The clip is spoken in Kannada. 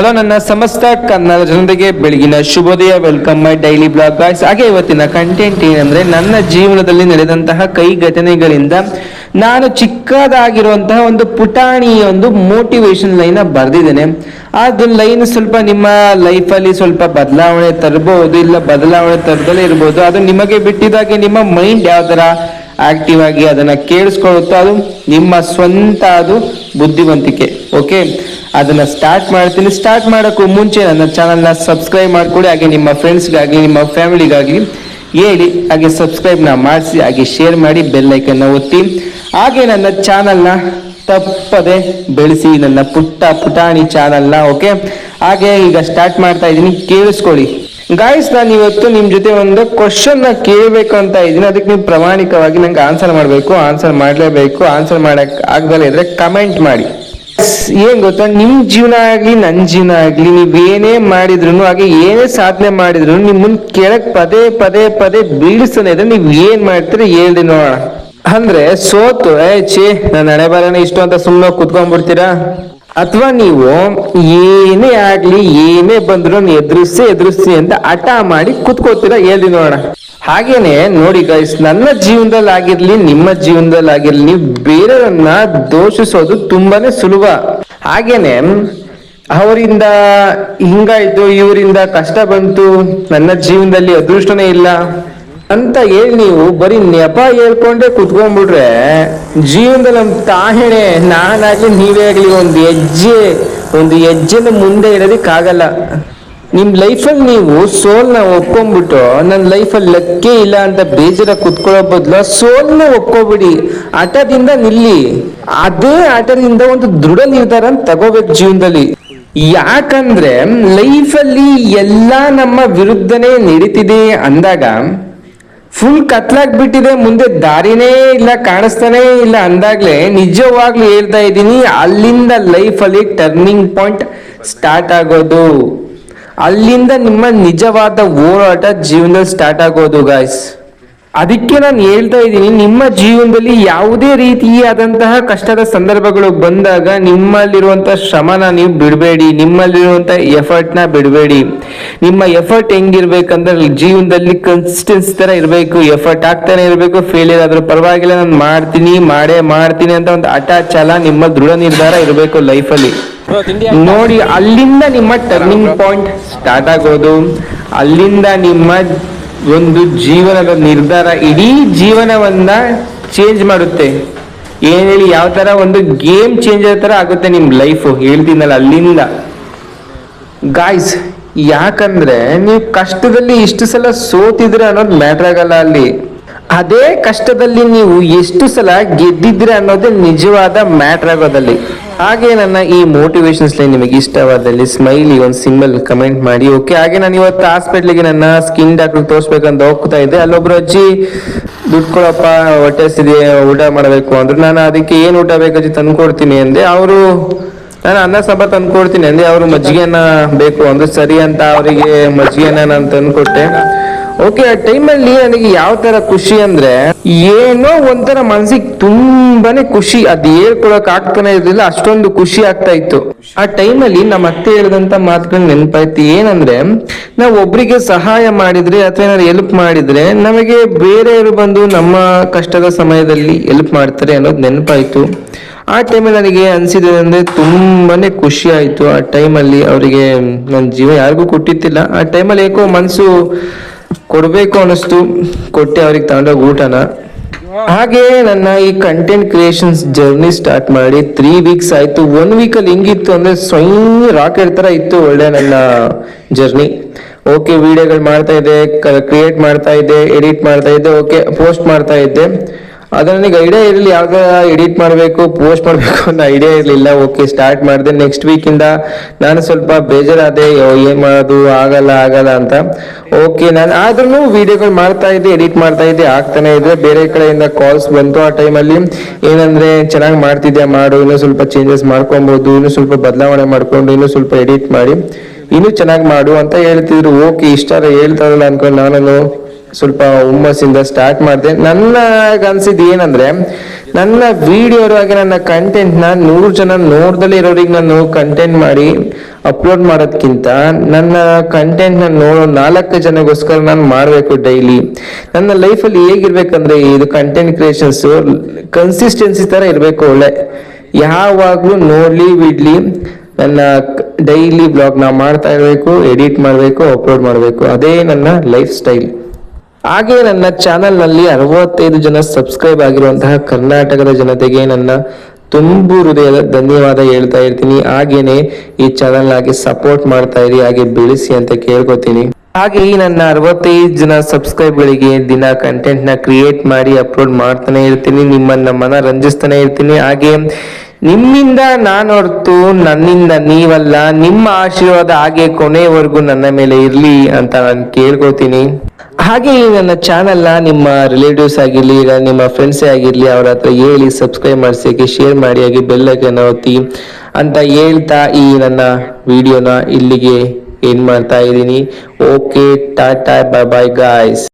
ಹಲೋ ನನ್ನ ಸಮಸ್ತ ಕನ್ನಡ ಜನರಿಗೆ ಬೆಳಗಿನ ಶುಭೋದಯ. Welcome my daily blog boys ಹಾಗೆ ಇವತ್ತಿನ ಕಂಟೆಂಟ್ ಏನಂದ್ರೆ, ನನ್ನ ಜೀವನದಲ್ಲಿ ನಡೆದಂತಹ ಕೈ ಘಟನೆಗಳಿಂದ ನಾನು ಚಿಕ್ಕದಾಗಿರುವಂತಹ ಒಂದು ಪುಟಾಣಿ ಒಂದು ಮೋಟಿವೇಶನ್ ಲೈನ್ ಬರೆದಿದ್ದೇನೆ. ಅದು ಲೈನ್ ಸ್ವಲ್ಪ ನಿಮ್ಮ ಲೈಫಲ್ಲಿ ಸ್ವಲ್ಪ ಬದಲಾವಣೆ ತರಬಹುದು ಇಲ್ಲ ಬದಲಾವಣೆ ತರದಲ್ಲೇ ಇರ್ಬೋದು. ಅದು ನಿಮಗೆ ಬಿಟ್ಟಿದಾಗೆ ನಿಮ್ಮ ಮೈಂಡ್ ಯಾವ ಥರ ಆಕ್ಟಿವ್ ಆಗಿ ಅದನ್ನ ಕೇಳಿಸ್ಕೊಳ್ಳುತ್ತೋ ಅದು ನಿಮ್ಮ ಸ್ವಂತ ಅದು ಬುದ್ಧಿವಂತಿಕೆ ಓಕೆ ಅದನ್ನ ಸ್ಟಾರ್ಟ್ ಮಾಡ್ತೀನಿ. ಸ್ಟಾರ್ಟ್ ಮಾಡೋಕ್ಕೂ ಮುಂಚೆ ನನ್ನ ಚಾನಲ್ನ ಸಬ್ಸ್ಕ್ರೈಬ್ ಮಾಡ್ಕೊಳ್ಳಿ ಹಾಗೆ ನಿಮ್ಮ ಫ್ರೆಂಡ್ಸ್ಗಾಗಿ ನಿಮ್ಮ ಫ್ಯಾಮಿಲಿಗಾಗಿ ಹೇಳಿ. ಹಾಗೆ ಸಬ್ಸ್ಕ್ರೈಬ್ನ ಮಾಡಿಸಿ. ಹಾಗೆ ಶೇರ್ ಮಾಡಿ ಬೆಲ್ ಐಕನ್ನ ಒತ್ತಿ. ಹಾಗೆ ನನ್ನ ಚಾನಲ್ನ ತಪ್ಪದೆ ಬೆಳೆಸಿ ನನ್ನ ಪುಟ್ಟ ಪುಟಾಣಿ ಚಾನಲ್ನ ಓಕೆ ಹಾಗೆ ಈಗ ಸ್ಟಾರ್ಟ್ ಮಾಡ್ತಾ ಇದ್ದೀನಿ. ಕೇಳಿಸ್ಕೊಳ್ಳಿ. ಗಾಯ್ಸ್ ನಾನು ಇವತ್ತು ನಿಮ್ಮ ಜೊತೆ ಒಂದು ಕ್ವಶನ್ನ ಕೇಳಬೇಕು ಅಂತ ಇದ್ದೀನಿ. ಅದಕ್ಕೆ ನೀವು ಪ್ರಾಮಾಣಿಕವಾಗಿ ನಂಗೆ ಆನ್ಸರ್ ಮಾಡಬೇಕು. ಆನ್ಸರ್ ಮಾಡಲೇಬೇಕು. ಆನ್ಸರ್ ಮಾಡೋಕ್ಕೆ ಆಗದಲ್ಲ ಇದ್ರೆ ಕಮೆಂಟ್ ಮಾಡಿ. ಏನ್ ಗೊತ್ತಾ? ನಿಮ್ ಜೀವನ ಆಗ್ಲಿ ನನ್ ಜೀವನ ಆಗ್ಲಿ ನೀವ್ ಏನೇ ಮಾಡಿದ್ರು ಹಾಗೆ ಏನೇ ಸಾಧನೆ ಮಾಡಿದ್ರು ನಿಮ್ಮನ್ ಕೆಳಕ್ ಪದೇ ಪದೇ ಪದೇ ಬೀಳಿಸ್ತಾನೆ ಇದ್ರೆ ನೀವ್ ಏನ್ ಮಾಡ್ತೀರಿ ಹೇಳ್ರಿ ನೋಡೋಣ ಅಂದ್ರೆ ಸೋತು ಏ ಛೇ ನನ್ನ ಹಣೆ ಬರೋಣ ಇಷ್ಟು ಅಂತ ಸುಮ್ಮನೆ ಕುತ್ಕೊಂಡ್ಬಿಡ್ತೀರಾ? ಅಥವಾ ನೀವು ಏನೇ ಆಗ್ಲಿ ಏನೇ ಬಂದ್ರು ಎದುರಿಸಿ ಎದುರಿಸಿ ಅಂತ ಹಠ ಮಾಡಿ ಕುತ್ಕೋತೀರಾ ಹೇಳ್ರಿ ನೋಡೋಣ ಹಾಗೇನೆ ನೋಡಿ ಗೈಸ್ ನನ್ನ ಜೀವನದಲ್ಲಿ ಆಗಿರ್ಲಿ, ನಿಮ್ಮ ಜೀವನದಲ್ಲಿ ಆಗಿರ್ಲಿ, ನೀವು ಬೇರೆಯವ್ರನ್ನ ದೋಷಿಸೋದು ತುಂಬಾನೇ ಸುಲಭ. ಹಾಗೇನೆ, ಅವರಿಂದ ಹಿಂಗಾಯ್ತು, ಇವರಿಂದ ಕಷ್ಟ ಬಂತು, ನನ್ನ ಜೀವನದಲ್ಲಿ ಅದೃಷ್ಟನೇ ಇಲ್ಲ ಅಂತ ಹೇಳಿ ನೀವು ಬರೀ ನೆಪ ಹೇಳ್ಕೊಂಡೆ ಕುತ್ಕೊಂಡ್ಬಿಟ್ರೆ, ಜೀವನದಲ್ಲಿ ನಮ್ ತಾಹೆಣೆ ನಾನಾಗ್ಲಿ ನೀವೇ ಆಗ್ಲಿ ಒಂದು ಹೆಜ್ಜೆ, ಒಂದು ಹೆಜ್ಜೆನ ಮುಂದೆ ಇಡೋದಕ್ಕಾಗಲ್ಲ ನಿಮ್ ಲೈಫಲ್ಲಿ ನೀವು ಸೋಲ್ನ ಒಪ್ಕೊಂಡ್ಬಿಟ್ಟು ನನ್ನ ಲೈಫಲ್ಲಿ ಲಕ್ಕೇ ಇಲ್ಲ ಅಂತ ಬೇಜಾರ ಕುತ್ಕೊಳ್ಳೋ ಬದಲು ಸೋಲ್ನ ಒಪ್ಕೋಬಿಡಿ. ಆಟದಿಂದ ನಿಲ್ಲಿ. ಅದೇ ಆಟದಿಂದ ಒಂದು ದೃಢ ನಿರ್ಧಾರ ತಗೋಬೇಕು ಜೀವನದಲ್ಲಿ. ಯಾಕಂದ್ರೆ ಲೈಫಲ್ಲಿ ಎಲ್ಲ ನಮ್ಮ ವಿರುದ್ಧನೇ ನಡೀತಿದೆ ಅಂದಾಗ ಫುಲ್ ಕತ್ಲಾಗ್ಬಿಟ್ಟಿದೆ, ಮುಂದೆ ದಾರಿನೇ ಇಲ್ಲ, ಕಾಣಿಸ್ತಾನೇ ಇಲ್ಲ ಅಂದಾಗ್ಲೇ ನಿಜವಾಗ್ಲೂ ಹೇಳ್ತಾ ಇದ್ದೀನಿ, ಅಲ್ಲಿಂದ ಲೈಫಲ್ಲಿ ಟರ್ನಿಂಗ್ ಪಾಯಿಂಟ್ ಸ್ಟಾರ್ಟ್ ಆಗೋದು. ಅಲ್ಲಿಂದ ನಿಮ್ಮ ನಿಜವಾದ ಹೋರಾಟ ಜೀವನದಲ್ಲಿ ಸ್ಟಾರ್ಟ್ ಆಗೋದು ಗಾಯ್ಸ್ ಅದಕ್ಕೆ ನಾನು ಹೇಳ್ತಾ ಇದ್ದೀನಿ, ನಿಮ್ಮ ಜೀವನದಲ್ಲಿ ಯಾವುದೇ ರೀತಿಯಾದಂತಹ ಕಷ್ಟದ ಸಂದರ್ಭಗಳು ಬಂದಾಗ ನಿಮ್ಮಲ್ಲಿರುವಂತಹ ಶ್ರಮನ ನೀವು ಬಿಡಬೇಡಿ ನಿಮ್ಮಲ್ಲಿರುವಂತಹ ನ ಬಿಡಬೇಡಿ. ನಿಮ್ಮ ಎಫರ್ಟ್ ಹೆಂಗಿರ್ಬೇಕಂದ್ರೆ ಜೀವನದಲ್ಲಿ ಕನ್ಸಿಸ್ಟೆನ್ಸ್ ತರ ಇರಬೇಕು ಎಫರ್ಟ್ ಆಗ್ತಾನೆ ಇರಬೇಕು ಫೇಲಿಯರ್ ಆದ್ರೂ ಪರವಾಗಿಲ್ಲ, ನಾನು ಮಾಡ್ತೀನಿ, ಮಾಡೇ ಮಾಡ್ತೀನಿ ಅಂತ ಒಂದು ಹಠ ಛಲ ನಿಮ್ಮ ದೃಢ ನಿರ್ಧಾರ ಇರಬೇಕು ಲೈಫಲ್ಲಿ ನೋಡಿ ಅಲ್ಲಿಂದ ನಿಮ್ಮ ಟರ್ನಿಂಗ್ ಪಾಯಿಂಟ್ ಸ್ಟಾರ್ಟ್ ಆಗೋದು. ಅಲ್ಲಿಂದ ನಿಮ್ಮ ಒಂದು ಜೀವನದ ನಿರ್ಧಾರ ಇಡೀ ಜೀವನವನ್ನ ಚೇಂಜ್ ಮಾಡುತ್ತೆ. ಏನ್ ಹೇಳಿ ಯಾವ ತರ ಒಂದು ಗೇಮ್ ಚೇಂಜ್ ತರ ಆಗುತ್ತೆ ನಿಮ್ ಲೈಫ್ ಹೇಳ್ತೀನಲ್ಲ ಅಲ್ಲಿಂದ. ಗಾಯ್ಸ್ ಯಾಕಂದ್ರೆ ನೀವು ಕಷ್ಟದಲ್ಲಿ ಇಷ್ಟು ಸಲ ಸೋತಿದ್ರೆ ಅನ್ನೋದು ಮ್ಯಾಟರ್ ಆಗಲ್ಲ ಅಲ್ಲಿ. ಅದೇ ಕಷ್ಟದಲ್ಲಿ ನೀವು ಎಷ್ಟು ಸಲ ಗೆದ್ದಿದ್ರೆ ಅನ್ನೋದೇ ನಿಜವಾದ ಮ್ಯಾಟ್ರ್ ಆಗೋದಲ್ಲಿ. ಹಾಗೆ ನನ್ನ ಈ ಮೋಟಿವೇಶನ್ ಸ್ಲೈನ್ ನಿಮಗೆ ಇಷ್ಟವಾದಲ್ಲಿ ಸ್ಮೈಲಿ ಒಂದು ಸಿಂಬಲ್ ಕಮೆಂಟ್ ಮಾಡಿ ಓಕೆ ಹಾಗೆ ನಾನು ಇವತ್ತು ಹಾಸ್ಪಿಟ್ಲಿಗೆ ನನ್ನ ಸ್ಕಿನ್ ಡಾಕ್ಟರ್ ತೋರಿಸ್ಬೇಕಂತ ಹೋಗ್ತಾ ಇದ್ದೆ. ಅಲ್ಲೊಬ್ರು, ಅಜ್ಜಿ, ದುಡ್ಡು ಕೊಡಪ್ಪ ಹೊಟ್ಟೆ ಹಸಿದೆ ಊಟ ಮಾಡಬೇಕು ಅಂದ್ರೆ. ನಾನು ಅದಕ್ಕೆ ಏನು ಊಟ ಬೇಕು ತಂದ್ಕೊಡ್ತೀನಿ ತಂದು ಕೊಡ್ತೀನಿ ಅಂದೆ. ಅವರು, ನಾನು ಅನ್ನ ಸಭಾ ತಂದು ಕೊಡ್ತೀನಿ ಅಂದೆ. ಅವರು ಮಜ್ಜಿಗೆನ ಬೇಕು ಅಂದ್ರೆ. ಸರಿ ಅಂತ ಅವರಿಗೆ ಮಜ್ಜಿಗೆನ ನಾನು ತಂದು ಕೊಟ್ಟೆ. ಓಕೆ ಆ ಟೈಮಲ್ಲಿ ನನಗೆ ಯಾವ ತರ ಖುಷಿ ಅಂದ್ರೆ ಏನೋ ಒಂಥರ ಮನ್ಸಿಗೆ ತುಂಬಾನೇ ಖುಷಿ, ಅದ್ ಹೇಳ್ಕೊಳಕ್ ಆಗ್ತಾನೆ ಇರ್ಲಿಲ್ಲ, ಅಷ್ಟೊಂದು ಖುಷಿ ಆಗ್ತಾ ಇತ್ತು. ಆ ಟೈಮಲ್ಲಿ ನಮ್ಮ ಅತ್ತೆ ಹೇಳಿದಂತ ಮಾತುಗಳು ನೆನಪಾಯ್ತು. ಏನಂದ್ರೆ, ನಾವು ಒಬ್ರಿಗೆ ಸಹಾಯ ಮಾಡಿದ್ರೆ ಅಥವಾ ಏನಾದ್ರು ಹೆಲ್ಪ್ ಮಾಡಿದ್ರೆ ನಮಗೆ ಬೇರೆಯವರು ಬಂದು ನಮ್ಮ ಕಷ್ಟದ ಸಮಯದಲ್ಲಿ ಹೆಲ್ಪ್ ಮಾಡ್ತಾರೆ ಅನ್ನೋದು ನೆನಪಾಯ್ತು. ಆ ಟೈಮಲ್ಲಿ ನನಗೆ ಅನ್ಸಿದೆ ಅಂದ್ರೆ ತುಂಬಾನೇ ಖುಷಿ ಆಯ್ತು. ಆ ಟೈಮಲ್ಲಿ ಅವರಿಗೆ ನನ್ನ ಜೀವ ಯಾರಿಗೂ ಕೊಟ್ಟಿತ್ತಿಲ್ಲ. ಆ ಟೈಮಲ್ಲಿ ಏಕೋ ಮನ್ಸು ಕೊಡ್ಬೇಕು ಅನಿಸ್ತು ಕೊಟ್ಟೆ ಅವ್ರಿಗೆ ತಗೊಂಡೋಗಿ ಊಟನ. ಹಾಗೆ ನನ್ನ ಈ ಕಂಟೆಂಟ್ ಕ್ರಿಯೇಷನ್ಸ್ ಜರ್ನಿ ಸ್ಟಾರ್ಟ್ ಮಾಡಿ ತ್ರೀ ವೀಕ್ಸ್ ಆಯ್ತು. ಒನ್ ವೀಕಲ್ಲಿ ಹೆಂಗಿತ್ತು ಅಂದ್ರೆ ಸ್ವಯಂ ರಾಕೆಟ್ ತರ ಇತ್ತು ಒಳ್ಳೆ ನನ್ನ ಜರ್ನಿ ಓಕೆ ವಿಡಿಯೋಗಳು ಮಾಡ್ತಾ ಇದ್ದೆ ಕ್ರಿಯೇಟ್ ಮಾಡ್ತಾ ಇದ್ದೆ ಎಡಿಟ್ ಮಾಡ್ತಾ ಇದ್ದೆ ಓಕೆ ಪೋಸ್ಟ್ ಮಾಡ್ತಾ ಇದ್ದೆ. ಅದು ನನಗೆ ಐಡಿಯಾ ಇರಲಿ, ಯಾವಾಗ ಎಡಿಟ್ ಮಾಡಬೇಕು ಪೋಸ್ಟ್ ಮಾಡಬೇಕು ಅನ್ನೋ ಐಡಿಯಾ ಇರಲಿಲ್ಲ. ಓಕೆ ಸ್ಟಾರ್ಟ್ ಮಾಡಿದೆ ನೆಕ್ಸ್ಟ್ ವೀಕಿಂದ ನಾನು ಸ್ವಲ್ಪ ಬೇಜಾರಾದೆ ಏನು ಮಾಡೋದು, ಆಗಲ್ಲ ಆಗಲ್ಲ ಅಂತ. ಓಕೆ ನಾನು ಆದ್ರೂ ವಿಡಿಯೋಗಳು ಮಾಡ್ತಾ ಇದ್ದೆ ಎಡಿಟ್ ಮಾಡ್ತಾ ಇದ್ದೆ, ಆಗ್ತಾನೆ ಇದ್ರೆ ಬೇರೆ ಕಡೆಯಿಂದ ಕಾಲ್ಸ್ ಬಂತು ಆ ಟೈಮಲ್ಲಿ ಏನಂದ್ರೆ, ಚೆನ್ನಾಗಿ ಮಾಡ್ತಿದ್ದೆ ಮಾಡು, ಇನ್ನೂ ಸ್ವಲ್ಪ ಚೇಂಜಸ್ ಮಾಡ್ಕೊಬಹುದು ಇನ್ನೂ ಸ್ವಲ್ಪ ಬದಲಾವಣೆ ಮಾಡ್ಕೊಂಡು, ಇನ್ನೂ ಸ್ವಲ್ಪ ಎಡಿಟ್ ಮಾಡಿ, ಇನ್ನೂ ಚೆನ್ನಾಗಿ ಮಾಡು ಅಂತ ಹೇಳ್ತಿದ್ರು. ಓಕೆ ಇಷ್ಟಾರ ಹೇಳ್ತಾರಲ್ಲ ಅನ್ಕೊಂಡು ನಾನು ಸ್ವಲ್ಪ ಹುಮ್ಮಸ್ಸಿಂದ ಸ್ಟಾರ್ಟ್ ಮಾಡಿದೆ. ನನ್ನ ಅನ್ಸಿದ್ ಏನಂದ್ರೆ, ನನ್ನ ವಿಡಿಯೋ ವಿಡಿಯೋವಾಗಿ ನನ್ನ ಕಂಟೆಂಟ್ನ ನೂರು ಜನ ನೋಡ್ದಲ್ಲಿ ಇರೋರಿಗೆ ನಾನು ಕಂಟೆಂಟ್ ಮಾಡಿ ಅಪ್ಲೋಡ್ ಮಾಡೋದ್ಕಿಂತ ನನ್ನ ಕಂಟೆಂಟ್ನ ನೋಡೋ ನಾಲ್ಕು ಜನಗೋಸ್ಕರ ನಾನು ಮಾಡಬೇಕು ಡೈಲಿ ನನ್ನ ಲೈಫಲ್ಲಿ ಹೇಗಿರ್ಬೇಕಂದ್ರೆ, ಇದು ಕಂಟೆಂಟ್ ಕ್ರಿಯೇಷನ್ಸ್ ಕನ್ಸಿಸ್ಟೆನ್ಸಿ ಥರ ಇರಬೇಕು ಒಳ್ಳೆ. ಯಾವಾಗಲೂ ನೋಡ್ಲಿ, ಬಿಡ್ಲಿ, ನನ್ನ ಡೈಲಿ ಬ್ಲಾಗ್ನ ಮಾಡ್ತಾ ಇರಬೇಕು ಎಡಿಟ್ ಮಾಡಬೇಕು ಅಪ್ಲೋಡ್ ಮಾಡಬೇಕು. ಅದೇ ನನ್ನ ಲೈಫ್ ಸ್ಟೈಲ್ ಹಾಗೆ ನನ್ನ ಚಾನೆಲ್ನಲ್ಲಿ ಅರವತ್ತೈದು ಜನ ಸಬ್ಸ್ಕ್ರೈಬ್ ಆಗಿರುವಂತಹ ಕರ್ನಾಟಕದ ಜನತೆಗೆ ನನ್ನ ತುಂಬು ಹೃದಯದ ಧನ್ಯವಾದ ಹೇಳ್ತಾ ಇರ್ತೀನಿ. ಹಾಗೇನೆ ಈ ಚಾನೆಲ್ ಆಗಿ ಸಪೋರ್ಟ್ ಮಾಡ್ತಾ ಇರಿ, ಹಾಗೆ ಬೆಳೆಸಿ ಅಂತ ಕೇಳ್ಕೊತೀನಿ. ಹಾಗೆ ಈ ನನ್ನ ಅರವತ್ತೈದು ಜನ ಸಬ್ಸ್ಕ್ರೈಬ್ಗಳಿಗೆ ದಿನ ಕಂಟೆಂಟ್ನ ಕ್ರಿಯೇಟ್ ಮಾಡಿ, ಅಪ್ಲೋಡ್ ಮಾಡ್ತಾನೆ ಇರ್ತೀನಿ. ನಿಮ್ಮನ್ನ ಮನ ರಂಜಿಸ್ತಾನೆ ಇರ್ತೀನಿ. ಹಾಗೆ ನಿಮ್ಮಿಂದ ನಾನು ಹೊರತು ನನ್ನಿಂದ ನೀವಲ್ಲ, ನಿಮ್ಮ ಆಶೀರ್ವಾದ ಹಾಗೆ ಕೊನೆವರೆಗೂ ನನ್ನ ಮೇಲೆ ಇರ್ಲಿ ಅಂತ ನಾನು ಕೇಳ್ಕೊತೀನಿ. ಹಾಗೆ ಈ ನನ್ನ ಚಾನೆಲ್ನ ನಿಮ್ಮ ರಿಲೇಟಿವ್ಸ್ ಆಗಿರಲಿ, ಇಲ್ಲ ನಿಮ್ಮ ಫ್ರೆಂಡ್ಸೇ ಆಗಿರಲಿ, ಅವ್ರ ಹತ್ರ ಹೇಳಿ ಸಬ್ಸ್ಕ್ರೈಬ್ ಮಾಡಿಸಿ ಶೇರ್ ಮಾಡಿ, ಹಾಗೆ ಬೆಲ್ಲೈಕನ್ ಒತ್ತಿ ಅಂತ ಹೇಳ್ತಾ ಈ ನನ್ನ ವಿಡಿಯೋನ ಇಲ್ಲಿಗೆ ಏನ್ ಮಾಡ್ತಾ ಇದ್ದೀನಿ. Okay tata bye bye guys